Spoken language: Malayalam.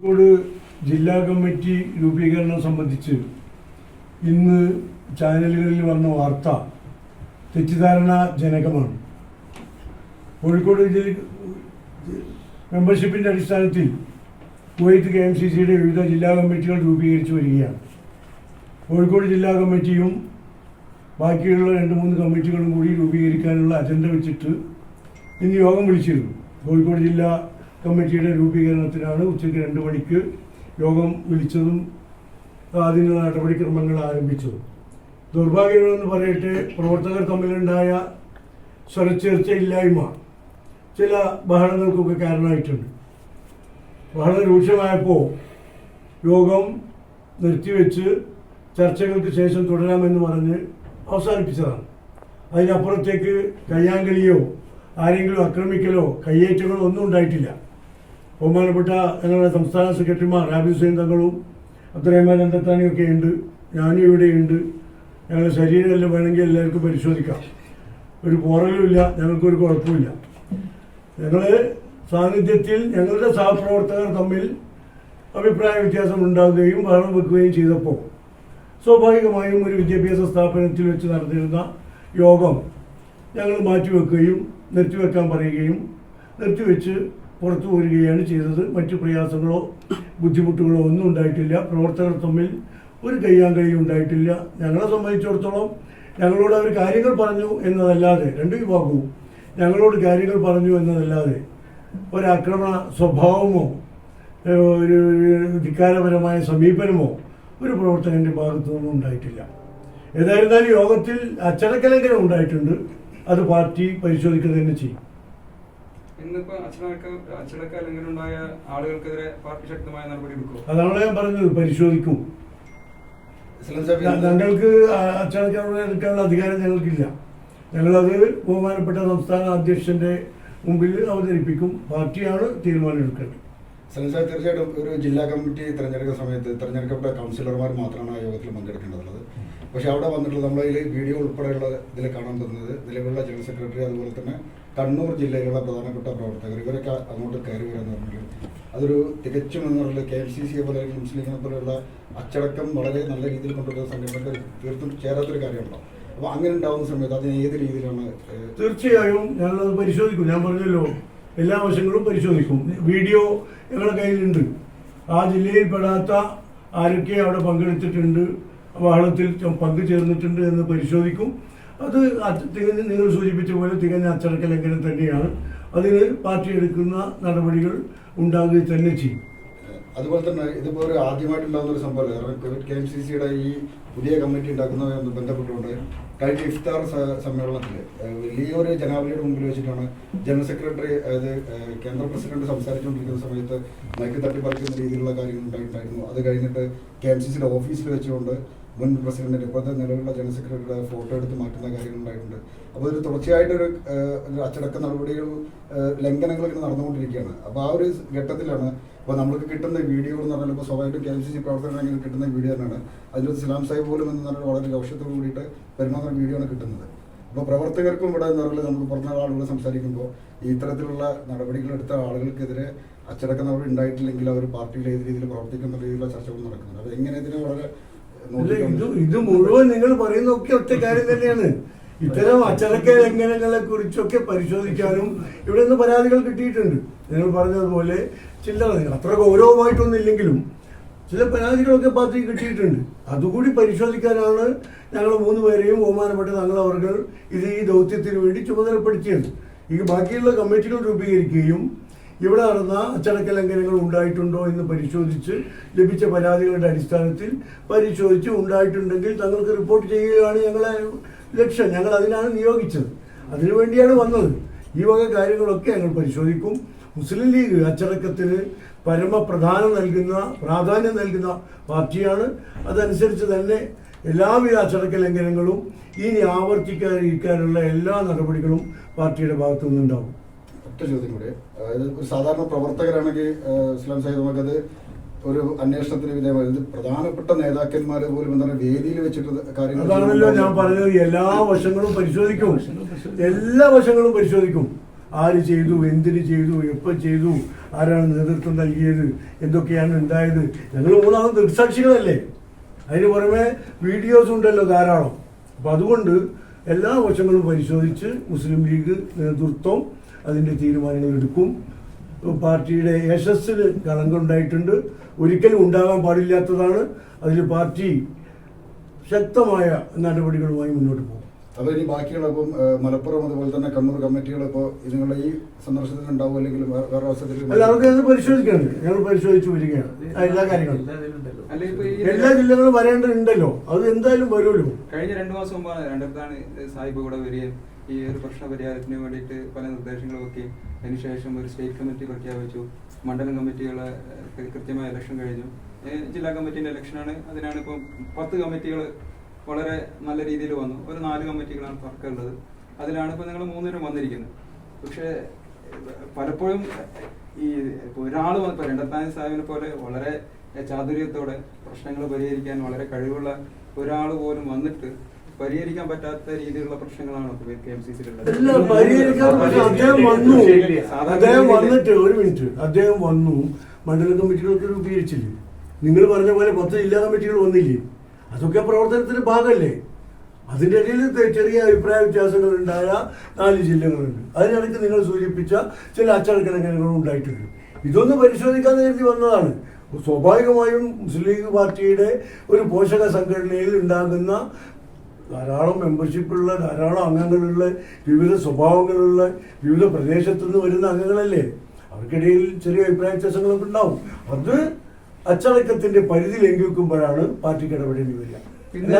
കോഴിക്കോട് ജില്ലാ കമ്മിറ്റി രൂപീകരണം സംബന്ധിച്ച് ഇന്ന് ചാനലുകളിൽ വന്ന വാർത്ത തെറ്റിദ്ധാരണ ജനകമാണ് കോഴിക്കോട് ജില്ല മെമ്പർഷിപ്പിന്റെ അടിസ്ഥാനത്തിൽ കുവൈത്ത് കെ എം സി സിയുടെ വിവിധ ജില്ലാ കമ്മിറ്റികൾ രൂപീകരിച്ചു വരികയാണ്. കോഴിക്കോട് ജില്ലാ കമ്മിറ്റിയും ബാക്കിയുള്ള രണ്ട് മൂന്ന് കമ്മിറ്റികളും കൂടി രൂപീകരിക്കാനുള്ള അജണ്ട വെച്ചിട്ട് ഇന്ന് യോഗം വിളിച്ചിരുന്നു. കോഴിക്കോട് ജില്ലാ കമ്മിറ്റിയുടെ രൂപീകരണത്തിനാണ് ഉച്ചയ്ക്ക് രണ്ട് മണിക്ക് യോഗം വിളിച്ചതും അതിനുള്ള നടപടിക്രമങ്ങൾ ആരംഭിച്ചതും. ദൗർഭാഗ്യമെന്ന് പറയട്ടെ പ്രവർത്തകർ തമ്മിലുണ്ടായ സ്വരച്ചേർച്ചയില്ലായ്മ ചില ബഹളങ്ങൾക്കൊക്കെ കാരണമായിട്ടുണ്ട്. ബഹളം രൂക്ഷമായപ്പോൾ യോഗം നിർത്തിവെച്ച് ചർച്ചകൾക്ക് ശേഷം തുടരാമെന്ന് പറഞ്ഞ് അവസാനിപ്പിച്ചതാണ്. അതിനപ്പുറത്തേക്ക് കയ്യാങ്കളിയോ ആരെങ്കിലും ആക്രമിക്കലോ കയ്യേറ്റങ്ങളോ ഒന്നും ഉണ്ടായിട്ടില്ല. ബഹുമാനപ്പെട്ട ഞങ്ങളുടെ സംസ്ഥാന സെക്രട്ടറിമാർ റാബി ഹുസൈൻ തങ്ങളും അബ്ദുറഹ്മാൻ അന്തത്താനിയും ഒക്കെ ഉണ്ട്. ഞാനും ഇവിടെയുണ്ട് ഞങ്ങളുടെ ശരീരമെല്ലാം വേണമെങ്കിൽ എല്ലാവർക്കും പരിശോധിക്കാം. ഒരു പോറലുമില്ല ഞങ്ങൾക്കൊരു കുഴപ്പമില്ല ഞങ്ങൾ സാന്നിധ്യത്തിൽ ഞങ്ങളുടെ സഹപ്രവർത്തകർ തമ്മിൽ അഭിപ്രായ വ്യത്യാസം ഉണ്ടാകുകയും ബഹളം വെക്കുകയും ചെയ്തപ്പോൾ സ്വാഭാവികമായും ഒരു വിദ്യാഭ്യാസ സ്ഥാപനത്തിൽ വെച്ച് നടന്നിരുന്ന യോഗം ഞങ്ങൾ മാറ്റിവെക്കുകയും നിർത്തിവെക്കാൻ പറയുകയും നിർത്തിവെച്ച് പുറത്തു പോരുകയാണ് ചെയ്തത്. മറ്റു പ്രയാസങ്ങളോ ബുദ്ധിമുട്ടുകളോ ഒന്നും ഉണ്ടായിട്ടില്ല. പ്രവർത്തകർ തമ്മിൽ ഒരു കയ്യാങ്കളിയും ഉണ്ടായിട്ടില്ല. ഞങ്ങളെ സംബന്ധിച്ചിടത്തോളം ഞങ്ങളോട് അവർ കാര്യങ്ങൾ പറഞ്ഞു എന്നതല്ലാതെ രണ്ട് വിഭാഗവും ഞങ്ങളോട് കാര്യങ്ങൾ പറഞ്ഞു എന്നതല്ലാതെ ഒരാക്രമണ സ്വഭാവമോ ഒരു ഒരു ധിക്കാരപരമായ സമീപനമോ ഒരു പ്രവർത്തകന്റെ ഭാഗത്തു നിന്നും ഉണ്ടായിട്ടില്ല. ഏതായിരുന്നാലും യോഗത്തിൽ അച്ചടക്കലംഘനം ഉണ്ടായിട്ടുണ്ട്. അത് പാർട്ടി പരിശോധിക്കുക തന്നെ ചെയ്യും. ഇന്നിപ്പോ അച്ചടക്ക അച്ചടക്ക ലംഘനം ഉണ്ടായ ആളുകൾക്കെതിരെ പാർട്ടി ശക്തമായ നടപടി എടുക്കും അതാണ് ഞാൻ പറഞ്ഞത് പരിശോധിക്കും. ഞങ്ങൾക്ക് അച്ചടക്കം എടുക്കാനുള്ള അധികാരം ഞങ്ങൾക്കില്ല. ഞങ്ങളത് ബഹുമാനപ്പെട്ട സംസ്ഥാന അധ്യക്ഷന്റെ മുമ്പിൽ അവതരിപ്പിക്കും. പാർട്ടിയാണ് തീരുമാനം എടുക്കേണ്ടത് സാഹിബ് തീർച്ചയായിട്ടും ഒരു ജില്ലാ കമ്മിറ്റി തിരഞ്ഞെടുക്കുന്ന സമയത്ത് തിരഞ്ഞെടുക്കപ്പെട്ട കൗൺസിലർമാർ മാത്രമാണ് ആ യോഗത്തിൽ പങ്കെടുക്കേണ്ടതുള്ളത്. പക്ഷേ അവിടെ വന്നിട്ടുള്ള നമ്മളതിൽ വീഡിയോ ഉൾപ്പെടെയുള്ള ഇതിൽ കാണാൻ തന്നത് നിലവിലുള്ള ജനറൽ സെക്രട്ടറി അതുപോലെ തന്നെ കണ്ണൂർ ജില്ലയിലുള്ള പ്രധാനപ്പെട്ട പ്രവർത്തകർ. ഇവരൊക്കെ അങ്ങോട്ട് കയറി വരാന്ന് പറഞ്ഞാൽ അതൊരു തികച്ചും എന്ന് പറഞ്ഞാൽ കെ എം സി സിയെ പോലെ മുസ്ലിം ലീഗിനെ പോലെയുള്ള അച്ചടക്കം വളരെ നല്ല രീതിയിൽ കൊണ്ടുവരുന്ന സംഘടനകൾ തീർത്തും ചേരാത്തൊരു കാര്യമുണ്ടോ അപ്പോൾ അങ്ങനെ ഉണ്ടാകുന്ന സമയത്ത് അതിന് ഏത് രീതിയിലാണ് തീർച്ചയായും ഞങ്ങളത് പരിശോധിക്കും. ഞാൻ പറഞ്ഞല്ലോ എല്ലാ വശങ്ങളും പരിശോധിക്കും. വീഡിയോ ഞങ്ങളുടെ കയ്യിലുണ്ട്. ആ ജില്ലയിൽ പെടാത്ത ആരൊക്കെ അവിടെ പങ്കെടുത്തിട്ടുണ്ട് വാഹനത്തിൽ പങ്കു പങ്കുചേർന്നിട്ടുണ്ട് എന്ന് പരിശോധിക്കും. അത് തികഞ്ഞ നിങ്ങൾ സൂചിപ്പിച്ച പോലെ തികഞ്ഞ അച്ചടക്ക ലംഘനം തന്നെയാണ്. അതിന് പാർട്ടി എടുക്കുന്ന നടപടികൾ ഉണ്ടാകുക തന്നെ ചെയ്യും. അതുപോലെ തന്നെ ഇതിപ്പോ ഒരു ആദ്യമായിട്ടുണ്ടാകുന്ന ഒരു സംഭവം കാരണം കോവിഡ് കെ എം സി സിയുടെ ഈ പുതിയ കമ്മിറ്റി ഉണ്ടാക്കുന്നതുമായി ബന്ധപ്പെട്ടുകൊണ്ട് കഴിഞ്ഞ ഇഫ്താർ സമ്മേളനത്തിൽ വലിയൊരു ജനാവലിയുടെ മുമ്പിൽ വെച്ചിട്ടാണ് ജനറൽ സെക്രട്ടറി അതായത് കേന്ദ്ര പ്രസിഡന്റ് സംസാരിച്ചുകൊണ്ടിരിക്കുന്ന സമയത്ത് മൈക്ക് തട്ടിപ്പറിക്കുന്ന രീതിയിലുള്ള കാര്യങ്ങൾ ഉണ്ടായിട്ടുണ്ടായിരുന്നു. അത് കഴിഞ്ഞിട്ട് കെ എം സി സിയുടെ ഓഫീസിൽ വെച്ചുകൊണ്ട് മുൻ പ്രസിഡന്റിന്റെ ഇപ്പോഴത്തെ നിലവിലുള്ള ജനറൽ സെക്രട്ടറിയുടെ ഫോട്ടോ എടുത്ത് മാറ്റുന്ന കാര്യങ്ങൾ ഉണ്ടായിട്ടുണ്ട് അപ്പോൾ ഒരു തുടർച്ചയായിട്ടൊരു ഒരു അച്ചടക്ക നടപടികൾ ലംഘനങ്ങൾ ഇങ്ങനെ നടന്നുകൊണ്ടിരിക്കുകയാണ്. അപ്പോൾ ആ ഒരു ഘട്ടത്തിലാണ് അപ്പോൾ നമുക്ക് കിട്ടുന്ന വീഡിയോ എന്ന് പറഞ്ഞാൽ ഇപ്പോൾ സ്വാഭാവികമായിട്ടും കെ എം സി സി പ്രവർത്തകരാണെങ്കിൽ കിട്ടുന്ന വീഡിയോ തന്നെയാണ്. അതിൽ സ്ലാം സാഹിബ് പോലും എന്ന് പറഞ്ഞാൽ വളരെ ലക്ഷ്യത്തോട് കൂടിയിട്ട് പെരുമാറുന്ന വീഡിയോ ആണ് കിട്ടുന്നത്. അപ്പോൾ പ്രവർത്തകർക്കും ഇവിടെ എന്ന് പറഞ്ഞാൽ നമുക്ക് പുറത്തുള്ള ആളുകൾ സംസാരിക്കുമ്പോൾ ഈ ഇത്തരത്തിലുള്ള നടപടികൾ എടുത്ത ആളുകൾക്കെതിരെ അച്ചടക്ക നടപടി ഉണ്ടായിട്ടില്ലെങ്കിൽ അവർ പാർട്ടിയിൽ ഏത് രീതിയിൽ പ്രവർത്തിക്കുന്ന രീതിയിലുള്ള ചർച്ചകൾ നടക്കുന്നുണ്ട് അപ്പോൾ എങ്ങനെ ഇതിനെ വളരെ ഇത് ഇത് മുഴുവൻ നിങ്ങൾ പറയുന്നൊക്കെ ഒറ്റ കാര്യം തന്നെയാണ്. ഇത്തരം അച്ചടക്ക ലംഘനങ്ങളെ കുറിച്ചൊക്കെ പരിശോധിക്കാനും ഇവിടെ നിന്ന് പരാതികൾ കിട്ടിയിട്ടുണ്ട്. നിങ്ങൾ പറഞ്ഞതുപോലെ ചില്ലറ അത്ര ഗൗരവമായിട്ടൊന്നും ഇല്ലെങ്കിലും ചില പരാതികളൊക്കെ പാർട്ടി കിട്ടിയിട്ടുണ്ട്. അതുകൂടി പരിശോധിക്കാനാണ് ഞങ്ങൾ മൂന്ന് പേരെയും ബഹുമാനപ്പെട്ട തങ്ങളവർകൾ ഇത് ഈ ദൗത്യത്തിന് വേണ്ടി ചുമതലപ്പെടുത്തിയത്. ഈ ബാക്കിയുള്ള കമ്മിറ്റികൾ രൂപീകരിക്കുകയും ഇവിടെ നടന്ന അച്ചടക്ക ലംഘനങ്ങൾ ഉണ്ടായിട്ടുണ്ടോ എന്ന് പരിശോധിച്ച് ലഭിച്ച പരാതികളുടെ അടിസ്ഥാനത്തിൽ പരിശോധിച്ച് ഉണ്ടായിട്ടുണ്ടെങ്കിൽ തങ്ങൾക്ക് റിപ്പോർട്ട് ചെയ്യുകയാണ് ഞങ്ങളെ ലക്ഷ്യം. ഞങ്ങൾ അതിനാണ് നിയോഗിച്ചത്. അതിനുവേണ്ടിയാണ് വന്നത്. ഈ വക കാര്യങ്ങളൊക്കെ ഞങ്ങൾ പരിശോധിക്കും. മുസ്ലിം ലീഗ് അച്ചടക്കത്തിന് പരമപ്രധാനം നൽകുന്ന പ്രാധാന്യം നൽകുന്ന പാർട്ടിയാണ്. അതനുസരിച്ച് തന്നെ എല്ലാവിധ അച്ചടക്ക ലംഘനങ്ങളും ഇനി ആവർത്തിക്കാതിരിക്കാനുള്ള എല്ലാ നടപടികളും പാർട്ടിയുടെ ഭാഗത്തു നിന്നുണ്ടാവും ഒറ്റ ചോദ്യം കൂടെ അതായത് ഒരു സാധാരണ പ്രവർത്തകരാണെങ്കിൽ ഇസ്ലാം സാഹിബ് നമുക്കത് ഒരു അന്വേഷണത്തിന് വിധേയമായി. ഇത് പ്രധാനപ്പെട്ട നേതാക്കന്മാരെ പോലും എന്താണ് വേദിയിൽ വെച്ചിട്ട് കാര്യങ്ങൾ അതാണല്ലോ ഞാൻ പറഞ്ഞത്. എല്ലാ വശങ്ങളും പരിശോധിക്കും. എല്ലാ വശങ്ങളും പരിശോധിക്കും. ആര് ചെയ്തു എന്തിന് ചെയ്തു എപ്പോൾ ചെയ്തു ആരാണ് നേതൃത്വം നൽകിയത് എന്തൊക്കെയാണ് ഉണ്ടായത്. ഞങ്ങൾ മൂന്നാമത് ദൃക്സാക്ഷികളല്ലേ? അതിന് പുറമെ വീഡിയോസ് ഉണ്ടല്ലോ ധാരാളം. അപ്പം അതുകൊണ്ട് എല്ലാ വശങ്ങളും പരിശോധിച്ച് മുസ്ലിം ലീഗ് നേതൃത്വം അതിന്റെ തീരുമാനങ്ങൾ എടുക്കും. പാർട്ടിയുടെ യശസ്സിൽ കളങ്കുണ്ടായിട്ടുണ്ട് ഒരിക്കലും ഉണ്ടാകാൻ പാടില്ലാത്തതാണ്. അതിൽ പാർട്ടി ശക്തമായ നടപടികളുമായി മുന്നോട്ട് പോകും. അപ്പൊ ഇനി ബാക്കിയുള്ള ഇപ്പം മലപ്പുറം അതുപോലെ തന്നെ കണ്ണൂർ കമ്മിറ്റികൾ ഇപ്പോൾ നിങ്ങളുടെ ഈ സന്ദർശനത്തിൽ ഉണ്ടാവും അല്ലെങ്കിൽ വേറെ അവസരത്തിൽ അല്ല അവർക്ക് അത് പരിശോധിക്കണം ഞങ്ങൾ പരിശോധിച്ച് വരികയാണ്. എല്ലാ കാര്യങ്ങളും. അല്ല ഇപ്പൊ ഈ എല്ലാ ജില്ലകളും വരേണ്ടതുണ്ടല്ലോ. അത് എന്തായാലും വരുമല്ലോ കഴിഞ്ഞ രണ്ടു മാസം മുമ്പാണ് രണ്ടിടത്താണ് സാഹിബ് കൂടെ വരികയും ഈ ഒരു പ്രശ്ന പരിഹാരത്തിന് വേണ്ടിയിട്ട് പല നിർദ്ദേശങ്ങളും ഒക്കെ അതിനുശേഷം ഒരു സ്റ്റേറ്റ് കമ്മിറ്റി പ്രഖ്യാപിച്ചു. മണ്ഡലം കമ്മിറ്റികളെ കൃത്യമായ ഇലക്ഷൻ കഴിഞ്ഞു. ജില്ലാ കമ്മിറ്റിന്റെ ഇലക്ഷനാണ് അതിനാണ് ഇപ്പോൾ പത്ത് കമ്മിറ്റികൾ വളരെ നല്ല രീതിയിൽ വന്നു. ഒരു നാല് കമ്മിറ്റികളാണ് തർക്കമുള്ളത് അതിലാണ് ഇപ്പോൾ നിങ്ങൾ മൂന്നുപേരും വന്നിരിക്കുന്നത്. പക്ഷേ പലപ്പോഴും ഈ ഒരാൾ ഇപ്പോൾ രണ്ടത്താനി സാഹിബിനെ പോലെ വളരെ ചാതുര്യത്തോടെ പ്രശ്നങ്ങൾ പരിഹരിക്കാൻ വളരെ കഴിവുള്ള ഒരാൾ പോലും വന്നിട്ട് പരിഹരിക്കാൻ പറ്റാത്ത രീതിയിലുള്ള പ്രശ്നങ്ങളാണ് കെ എം സി അദ്ദേഹം വന്നു. അദ്ദേഹം വന്നിട്ട് ഒരു മിനിറ്റ്. അദ്ദേഹം വന്നു. മണ്ഡല കമ്മിറ്റികളൊക്കെ രൂപീകരിച്ചില്ലേ? നിങ്ങൾ പറഞ്ഞ പോലെ പത്ത് ജില്ലാ കമ്മിറ്റികൾ വന്നില്ലേ? അതൊക്കെ പ്രവർത്തനത്തിന്റെ ഭാഗമല്ലേ? അതിന്റെ ഇടയിൽ ചെറിയ അഭിപ്രായ വ്യത്യാസങ്ങൾ ഉണ്ടായ നാല് ജില്ലകളുണ്ട്. അതിനിടയ്ക്ക് നിങ്ങൾ സൂചിപ്പിച്ച ചില അച്ചടക്കണങ്ങളും ഉണ്ടായിട്ടുണ്ട്. ഇതൊന്ന് പരിശോധിക്കാൻ കരുതി വന്നതാണ്. സ്വാഭാവികമായും മുസ്ലിം ലീഗ് പാർട്ടിയുടെ ഒരു പോഷക സംഘടനയിൽ ഉണ്ടാകുന്ന ധാരാളം മെമ്പർഷിപ്പുള്ള ധാരാളം അംഗങ്ങളുള്ള വിവിധ സ്വഭാവങ്ങളുള്ള വിവിധ പ്രദേശത്തു നിന്ന് വരുന്ന അംഗങ്ങളല്ലേ? അവർക്കിടയിൽ ചെറിയ അഭിപ്രായ വ്യത്യാസങ്ങളൊക്കെ ഉണ്ടാവും. അത് അച്ചടക്കത്തിന്റെ പരിധി ലംഘിക്കുമ്പോഴാണ് പാർട്ടിക്ക് ഇടപെടേണ്ടി വരിക. പിന്നെ